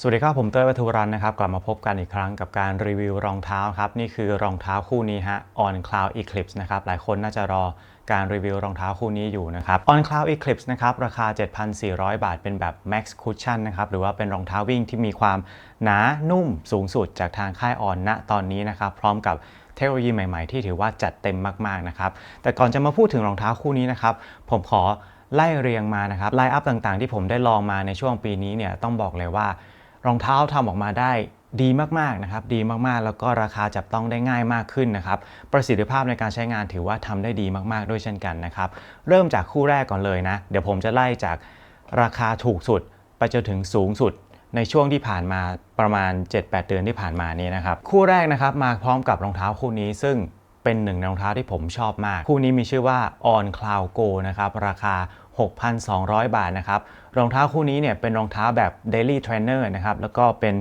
สวัสดีครับ ผมเต้ยวัฒุรันนะครับ กลับมาพบกันอีกครั้งกับการรีวิวรองเท้าครับ นี่คือรองเท้าคู่นี้ฮะ On Cloud Eclipse นะครับ หลายคนน่าจะรอการรีวิวรองเท้าคู่นี้อยู่นะครับ On Cloud Eclipse นะครับ ราคา 7,400 บาทเป็นแบบ Max Cushion นะครับ หรือว่าเป็นรองเท้าวิ่งที่มีความหนานุ่มสูงสุดจากทางค่าย On ณตอนนี้นะครับ พร้อมกับเทคโนโลยีใหม่ ๆ ที่ถือว่าจัดเต็มมากๆนะครับ แต่ก่อนจะมาพูดถึงรองเท้าคู่นี้นะครับ ผมขอไล่เรียงมานะครับ ไลน์อัพต่างๆ ที่ผมได้ลองมาในช่วงปีนี้เนี่ย ต้องบอกเลยว่า รองเท้าทำออกมาได้ดีมากๆนะครับ ดีมากๆ แล้วก็ราคาจับต้องได้ง่ายมากขึ้นนะครับ ประสิทธิภาพในการใช้งานถือว่าทำได้ดีมากๆ ด้วยเช่นกันนะครับ เริ่มจากคู่แรกก่อนเลยนะ เดี๋ยวผมจะไล่จากราคาถูกสุดไปจนถึงสูงสุดในช่วงที่ผ่านมาประมาณ 7-8 เดือนที่ผ่านมานี้นะครับ คู่แรกนะครับมาพร้อมกับรองเท้าคู่นี้ซึ่งเป็นหนึ่งในรองเท้าที่ผมชอบมาก คู่นี้มีชื่อว่า On Cloud Go นะครับ ราคา 6,200 บาทนะครับรองเท้าคู่นี้เนี่ยเป็นรองเท้าแบบ Daily Trainer นะครับแล้วก็เป็น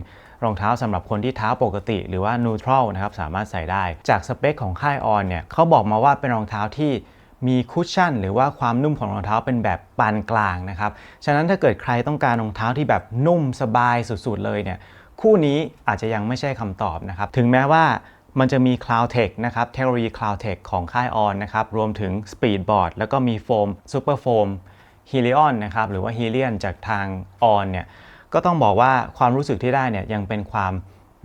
รองเท้าสำหรับคนที่เท้าปกติ หรือว่า Neutral นะครับสามารถใส่ได้ จากสเปคของค่าย On เนี่ยเขาบอกมาว่าเป็นรองเท้าที่มีคุชชั่น หรือว่าความนุ่มของรองเท้าเป็นแบบปานกลางนะครับ ฉะนั้นถ้าเกิดใครต้องการรองเท้าที่แบบนุ่มสบายสุดๆเลยเนี่ยคู่นี้อาจจะยังไม่ใช่คำตอบนะครับ ถึงแม้ว่า มันจะมี Cloud Tech นะครับเทคโนโลยี Cloud Tech ของค่าย On นนะครับรวมถึง Speedboard แล้วก็มีโฟม Super Foam Helion นะครับหรือว่า Helion จากทาง On เนี่ยก็ต้องบอกว่าความรู้สึกที่ได้เนี่ยยังเป็นความ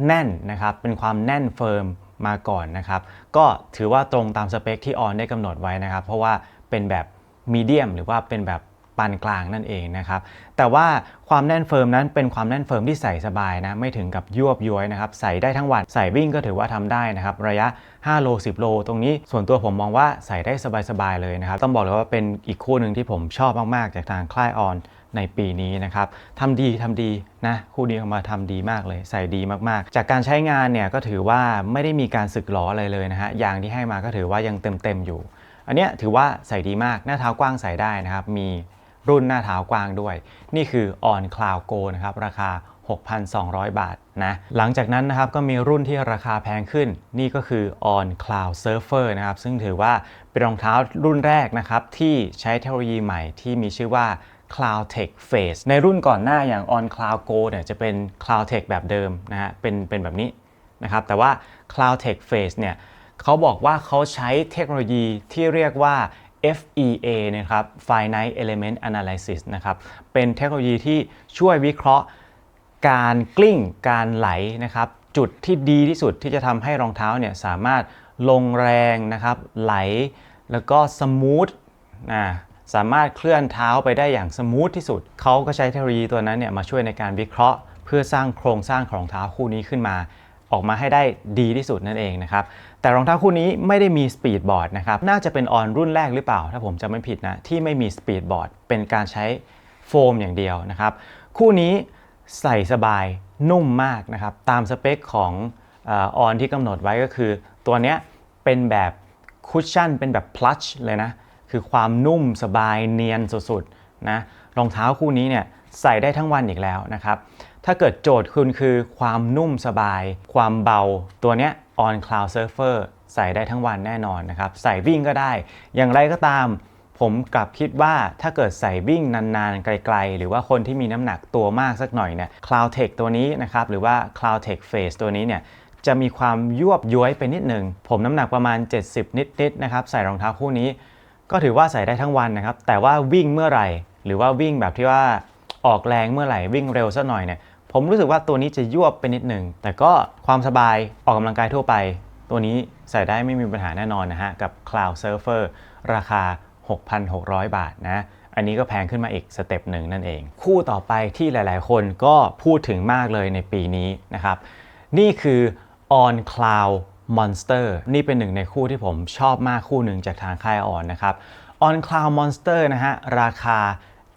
แน่นนะครับเป็นความแน่นเฟิร์มมาก่อนนะครับก็ถือว่าตรงตามสเปคที่ On ได้กำหนดไว้นะครับเพราะว่าเป็นแบบมีเดียมหรือว่าเป็นแบบ ปานกลางนั่นเองนะครับ แต่ว่าความแน่นเฟิร์มนั้นเป็นความแน่นเฟิร์มที่ใส่สบายนะไม่ถึงกับยวบย้วยนะครับใส่ได้ทั้งวันใส่วิ่งก็ถือว่าทำได้นะครับระยะ 5 โล 10 โล ตรงนี้ส่วนตัวผมมองว่าใส่ได้สบายๆเลยนะครับต้องบอกเลยว่าเป็นอีกคู่หนึ่งที่ผมชอบมากๆ จากทางค่ายออนในปีนี้นะครับทำดีทำดีนะคู่นี้ออกมาทำดีมากเลย ใส่ดีมากๆ จากการใช้งานเนี่ยก็ถือว่าไม่ได้มีการสึกหรออะไรเลยนะฮะยางที่ให้มาก็ถือว่ายังเต็มๆอยู่ อันเนี้ยถือว่าใส่ดีมากหน้าเท้ากว้างใส่ได้นะครับมี รุ่นหน้าเท้ากว้างด้วย นี่คือ On Cloud Go นะครับราคา 6,200 บาทนะหลังจากนั้นนะครับก็มีรุ่นที่ราคาแพงขึ้น นี่ก็คือ On Cloud Surfer นะครับซึ่งถือว่าเป็นรองเท้ารุ่นแรกนะครับที่ใช้เทคโนโลยีใหม่ที่มีชื่อว่า Cloud Tech Face ในรุ่นก่อนหน้าอย่าง On Cloud Go เนี่ยจะเป็น Cloud Tech แบบเดิมนะฮะเป็นเป็นแบบนี้นะครับแต่ว่า Cloud Tech Face เนี่ยเขาบอกว่าเขาใช้เทคโนโลยีที่เรียกว่า FEA นะครับ Finite Element Analysis นะครับ เป็นเทคโนโลยีที่ช่วยวิเคราะห์การกลิ้ง การไหลนะครับ จุดที่ดีที่สุดที่จะทำให้รองเท้าเนี่ยสามารถลงแรงนะครับ ไหลแล้วก็สมูทนะสามารถเคลื่อนเท้าไปได้อย่างสมูทที่สุด เขาก็ใช้เทคโนโลยีตัวนั้นเนี่ยมาช่วยในการวิเคราะห์ เพื่อสร้างโครงสร้างของรองเท้าคู่นี้ขึ้นมา ออกมาให้ได้ดีที่สุดนั่นเองนะครับ แต่รองเท้าคู่นี้ไม่ได้มีสปีดบอร์ดนะครับ น่าจะเป็นออนรุ่นแรกหรือเปล่า ถ้าผมจำไม่ผิดนะ ที่ไม่มีสปีดบอร์ดเป็นการใช้โฟมอย่างเดียวนะครับ คู่นี้ใส่สบายนุ่มมากนะครับ ตามสเปคของออนที่กำหนดไว้ก็คือ ตัวเนี้ยเป็นแบบคุชชั่นเป็นแบบพลัชเลยนะ คือความนุ่มสบายเนียนสุดๆนะรองเท้าคู่นี้เนี่ยใส่ได้ทั้งวันอีกแล้วนะครับ ถ้าเกิดโจทย์คุณคือความนุ่มสบาย ความเบา ตัวเนี้ย on cloud surfer ใส่ได้ทั้งวันแน่นอนนะครับ ใส่วิ่งก็ได้ อย่างไรก็ตาม ผมกลับคิดว่าถ้าเกิดใส่วิ่งนานๆ ไกลๆ หรือว่าคนที่มีน้ำหนักตัวมากสักหน่อยเนี่ย Cloud Tech ตัวนี้นะครับ หรือว่า Cloud Tech Face ตัวนี้เนี่ยจะมีความยวบย้วยไปนิดหนึ่ง ผมน้ำหนักประมาณ 70 นิดๆนะครับ ใส่รองเท้าคู่นี้ ก็ถือว่าใส่ได้ทั้งวันนะครับ แต่ว่าวิ่งเมื่อไหร่ หรือว่าวิ่งแบบที่ว่า ออกแรงเมื่อไหร่วิ่งเร็วสักหน่อยเนี่ยผมรู้สึกว่าตัวนี้จะยวบไปนิดหนึ่งแต่ก็ความสบายออกกำลังกายทั่วไป ตัวนี้ใส่ได้ไม่มีปัญหาแน่นอนนะฮะ กับ Cloud Surfer ราคา 6,600 บาทนะ อันนี้ก็แพงขึ้นมาอีกสเต็ปหนึ่งนั่นเอง คู่ต่อไปที่หลาย ๆ คนก็พูดถึงมากเลยในปีนี้นะครับ นี่คือ On Cloud Monster นี่เป็นหนึ่งในคู่ที่ผมชอบมากคู่หนึ่งจากทางค่าย On นะครับ On Cloud Monster นะฮะราคา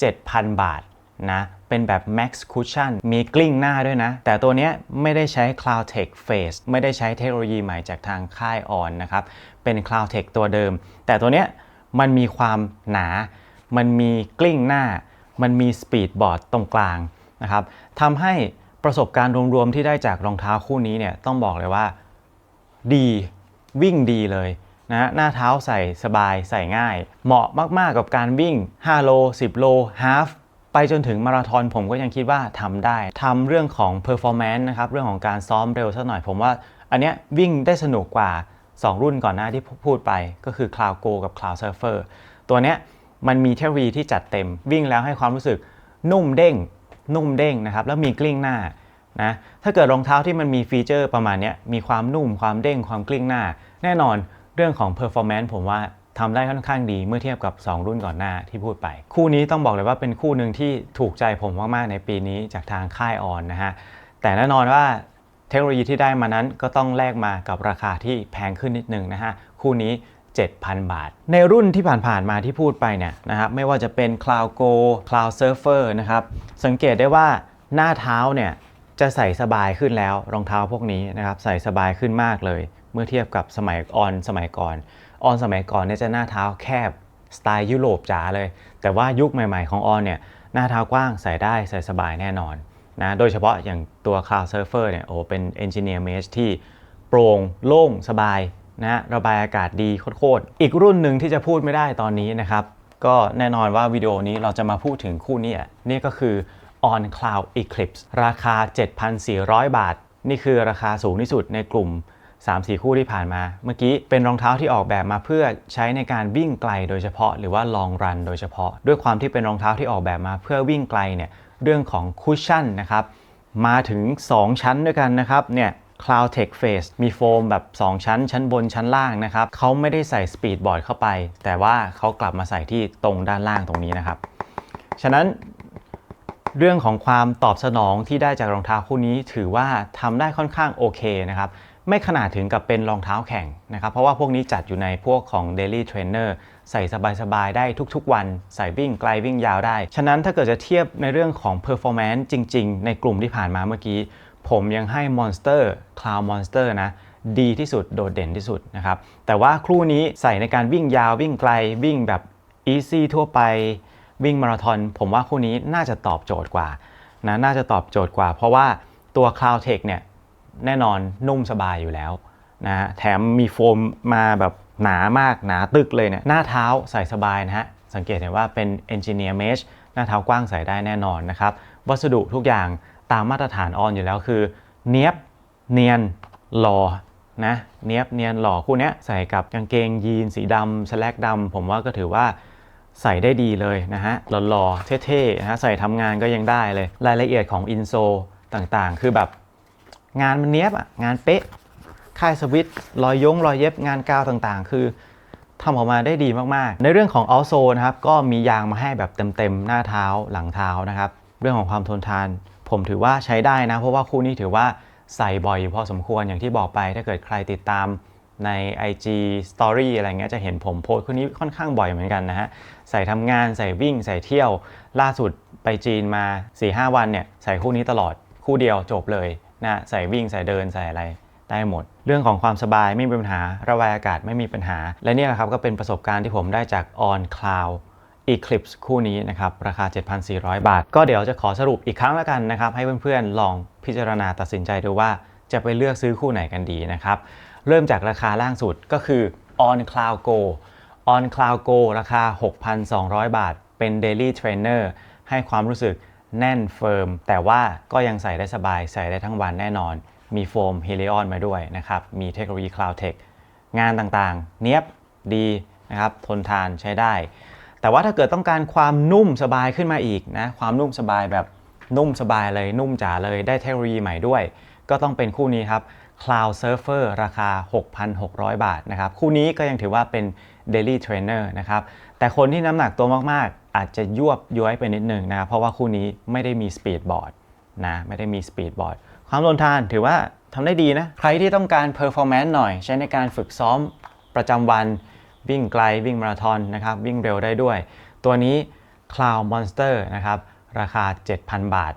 7,000 บาท นะ เป็นแบบ Max Cushion มีกลิ้งหน้าด้วยนะ แต่ตัวนี้ไม่ได้ใช้ Cloud Tech Face ไม่ได้ใช้เทคโนโลยีใหม่จากทางค่าย On นนะครับ เป็น Cloud Tech ตัวเดิม แต่ตัวนี้มันมีความหนา มันมีกลิ้งหน้า มันมีสปีดบอร์ดตรงกลางนะครับทำให้ประสบการณ์รวมๆที่ได้จากรองเท้าคู่นี้เนี่ยต้องบอกเลยว่าดีวิ่งดีเลยนะหน้าเท้าใส่สบายใส่ง่าย เหมาะมากๆกับการวิ่ง 5 โล 10 โล half ไปจนถึงมาราธอนผมก็ยังคิดว่าทำได้ทำเรื่องของ performance นะครับ เรื่องของการซ้อมเร็วสักหน่อยผมว่า อันเนี้ยวิ่งได้สนุกกว่า 2 รุ่นก่อนหน้าที่พูดไปก็คือ Cloud Go กับ Cloud Surfer ตัวเนี้ยมันมีเทคโนโลยีที่จัดเต็ม วิ่งแล้วให้ความรู้สึกนุ่มเด้ง นุ่มเด้งนะครับ แล้วมีกลิ้งหน้านะถ้าเกิดรองเท้าที่มันมีฟีเจอร์ประมาณเนี้ยมีความนุ่มความเด้งความกลิ้งหน้า แน่นอนเรื่องของ performance ผมว่า ทำได้ค่อนข้างดีเมื่อเทียบกับ 2 รุ่นก่อนหน้าที่พูดไป คู่นี้ต้องบอกเลยว่าเป็นคู่หนึ่งที่ถูกใจผมมากๆในปีนี้จากทางค่ายออนนะฮะแต่แน่นอนว่าเทคโนโลยีที่ได้มานั้นก็ต้องแลกมากับราคาที่แพงขึ้นนิดนึงนะฮะคู่นี้ 7,000 บาท ในรุ่นที่ผ่านๆมาที่พูดไปเนี่ยนะครับไม่ว่าจะเป็น Cloud Go Cloud Surfer นะครับสังเกตได้ว่าหน้าเท้าเนี่ยจะใส่สบายขึ้นแล้วรองเท้าพวกนี้นะครับใส่สบายขึ้นมากเลย เมื่อเทียบกับสมัยออนสมัยก่อน ออนสมัยก่อนเนี่ยจะหน้าเท้าแคบสไตล์ยุโรปจ๋าเลย แต่ว่ายุคใหม่ๆของออนเนี่ยหน้าเท้ากว้างใส่ได้ใส่สบายแน่นอนนะโดยเฉพาะอย่างตัว Cloud Surfer เนี่ยโอ้เป็น Engineer Mesh ที่โปร่งโล่งสบายนะระบายอากาศดีโคตรๆอีกรุ่นหนึ่งที่จะพูดไม่ได้ตอนนี้นะครับก็แน่นอนว่าวิดีโอนี้เราจะมาพูดถึงคู่นี้อะนี่ก็คือ On Cloud Eclipse ราคา 7,400 บาท นี่คือราคาสูงที่สุดในกลุ่ม 3-4 คู่ที่ผ่านมา เมื่อกี้เป็นรองเท้าที่ออกแบบมาเพื่อใช้ในการวิ่งไกลโดยเฉพาะ หรือว่า long run โดยเฉพาะ ด้วยความที่เป็นรองเท้าที่ออกแบบมาเพื่อวิ่งไกลเนี่ยเรื่องของคุชชั่นนะครับมาถึง 2 ชั้นด้วยกันนะครับเนี่ย Cloud Tech Face มีโฟมแบบ 2 ชั้น ชั้นบนชั้นล่างนะครับเขาไม่ได้ใส่สปีดบอร์ดเข้าไป แต่ว่าเขากลับมาใส่ที่ตรงด้านล่างตรงนี้นะครับ ฉะนั้นเรื่องของความตอบสนองที่ได้จากรองเท้าคู่นี้ถือว่าทำได้ค่อนข้างโอเคนะครับ ไม่ขนาดถึงกับเป็นรองเท้าแข่งนะครับ เพราะว่าพวกนี้จัดอยู่ในพวกของ Daily Trainer ใส่สบายๆ ได้ทุกๆ วัน ใส่วิ่งไกลวิ่งยาวได้ ฉะนั้นถ้าเกิดจะเทียบในเรื่องของ performance จริงๆ ในกลุ่มที่ผ่านมาเมื่อกี้ ผมยังให้ Monster Cloud Monster นะดีที่สุดโดดเด่นที่สุดนะครับ แต่ว่าคู่นี้ใส่ในการวิ่งยาววิ่งไกลวิ่งแบบ easy ทั่วไปวิ่งมาราธอนผมว่าคู่นี้น่าจะตอบโจทย์กว่านะน่าจะตอบโจทย์กว่า เพราะว่าตัว Cloud Tech เนี่ย แน่นอนนุ่มสบายอยู่แล้วนะฮะแถมมีโฟมมาแบบหนามากหนาตึกเลยเนี่ยหน้าเท้าใส่สบายนะฮะสังเกตเห็นว่าเป็น Engineer Mesh หน้าเท้ากว้างใส่ได้แน่นอนนะครับ วัสดุทุกอย่างตามมาตรฐานออนอยู่แล้วคือ เนียบเนียนหล่อนะเนียบเนียนหล่อคู่นี้ใส่กับกางเกงยีนสีดำสแลกดำผมว่าก็ถือว่าใส่ได้ดีเลยนะฮะหล่อๆเท่ๆนะฮะใส่ทำงานก็ยังได้เลย รายละเอียดของอินโซต่างๆ คือแบบ งานมันเนี้ยบอะงานเป๊ะ ค่ายสวิตรอยยงรอยเย็บงานกาวต่างๆ คือทำออกมาได้ดีมากๆ ในเรื่องของอ l โซนะครับก็มียางมาให้แบบเต็มๆ หน้าเท้าหลังเท้านะครับ เรื่องของความทนทาน ผมถือว่าใช้ได้นะ เพราะว่าคู่นี้ถือว่าใส่บ่อยอยู่พอสมควรอย่างที่บอกไป ถ้าเกิดใครติดตามใน IG Story อะไรเงี้ยจะเห็นผมโพสคู่นี้ค่อนข้างบ่อยเหมือนกันนะฮะ ใส่ทำงานใส่วิ่งใส่เที่ยว ล่าสุดไปจีนมา 4-5 วันเนี่ยใส่คู่นี้ตลอดคู่เดียวจบเลย นะใส่วิ่งใส่เดินใส่อะไรได้หมด เรื่องของความสบายไม่มีปัญหาระบายอากาศไม่มีปัญหา และนี่แหละครับก็เป็นประสบการณ์ที่ผมได้จาก On Cloud Eclipse คู่นี้นะครับ ราคา 7,400 บาท ก็เดี๋ยวจะขอสรุปอีกครั้งแล้วกันนะครับ ให้เพื่อนๆ ลองพิจารณาตัดสินใจดูว่าจะไปเลือกซื้อคู่ไหนกันดีนะครับ เริ่มจากราคาล่างสุดก็คือ On Cloud Go On Cloud Go ราคา 6,200 บาท เป็น Daily Trainer ให้ความรู้สึก แน่นเฟิร์มแต่ว่าก็ยังใส่ได้สบายใส่ได้ทั้งวันแน่นอน มีโฟม Helion มาด้วยนะครับ มีเทคโนโลยี Cloud Tech งานต่างๆ เนียบดีนะครับ ทนทานใช้ได้ แต่ว่าถ้าเกิดต้องการความนุ่มสบายขึ้นมาอีกนะ ความนุ่มสบายแบบนุ่มสบายเลยนุ่มจ๋าเลยได้เทคโนโลยีใหม่ด้วย ก็ต้องเป็นคู่นี้ครับ Cloud Surfer ราคา 6,600 บาทนะครับ คู่นี้ก็ยังถือว่าเป็น Daily Trainer นะครับ แต่คนที่น้ำหนักตัวมากๆ อาจจะยวบย้อยไปนิดนึงนะครับเพราะว่าคู่นี้ไม่ได้มี Speed Board นะไม่ได้มี Speed Board ความทนทานถือว่าทำได้ดีนะ ใครที่ต้องการ performance หน่อย ใช้ในการฝึกซ้อมประจำวันวิ่งไกลวิ่งมาราธอนนะครับวิ่งเร็วได้ด้วย ตัวนี้ Cloud Monster นะครับราคา 7,000 บาท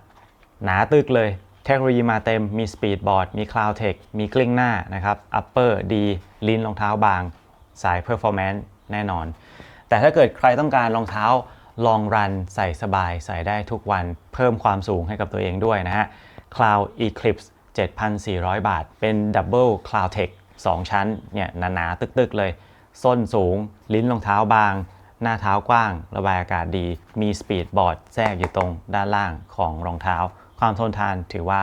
หนาตึกเลย เทคโนโลยีมาเต็มมี Speed Board มี Cloud Tech มีกลิ้งหน้านะครับ Upper ดีลิ้นรองเท้าบาง สาย Performance แน่นอน แต่ถ้าเกิดใครต้องการรองเท้า ลองรันใส่สบายใส่ได้ทุกวันเพิ่มความสูงให้กับตัวเองด้วยนะฮะ Cloud Eclipse 7,400 บาท เป็น Double Cloud Tech 2 ชั้นเนี่ยหนาๆตึกๆเลย ส้นสูง ลิ้นรองเท้าบาง หน้าเท้ากว้าง ระบายอากาศดี มีสปีดบอร์ดแทรกอยู่ตรงด้านล่างของรองเท้า ความทนทานถือว่า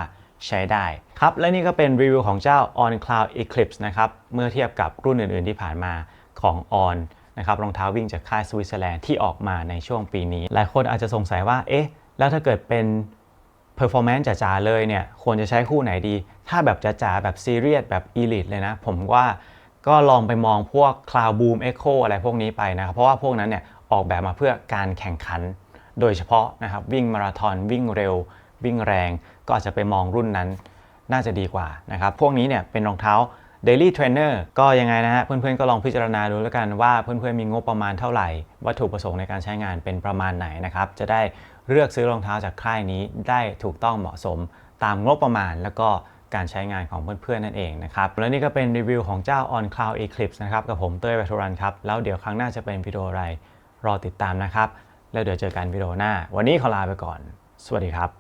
ใช้ได้ ครับและนี่ก็เป็นรีวิวของเจ้า On Cloud Eclipse นะครับ เมื่อเทียบกับรุ่นอื่นๆที่ผ่านมาของ On นะครับรองเท้าวิ่งจากค่ายสวิตเซอร์แลนด์ที่ออกมาในช่วงปีนี้ หลายคนอาจจะสงสัยว่า เอ๊ะ แล้วถ้าเกิดเป็น performance จ๋าๆเลยเนี่ย ควรจะใช้คู่ไหนดี ถ้าแบบจ๋าๆแบบซีเรียสแบบ elite เลยนะ ผมว่าก็ลองไปมองพวก Cloud Boom Echo อะไรพวกนี้ไปนะครับ เพราะว่าพวกนั้นเนี่ยออกแบบมาเพื่อการแข่งขัน โดยเฉพาะนะครับวิ่งมาราธอนวิ่งเร็ว วิ่งแรง ก็อาจจะไปมองรุ่นนั้นน่าจะดีกว่านะครับ พวกนี้เนี่ยเป็นรองเท้า Daily Trainer ก็ยังไงนะฮะเพื่อนๆก็ลองพิจารณาดูแล้วกันว่าเพื่อนๆมีงบประมาณเท่าไหร่ วัตถุประสงค์ในการใช้งานเป็นประมาณไหนนะครับ จะได้เลือกซื้อรองเท้าจากค่ายนี้ได้ถูกต้องเหมาะสมตามงบประมาณ แล้วก็การใช้งานของเพื่อนๆนั่นเองนะครับ และนี่ก็เป็นรีวิวของเจ้า On Cloud Eclipse นะครับกับผมเต้ยวัทุรันครับ แล้วเดี๋ยวครั้งหน้าจะเป็นวิดีโออะไรรอติดตามนะครับ แล้วเดี๋ยวเจอกันวิดีโอหน้า วันนี้ขอลาไปก่อน สวัสดีครับ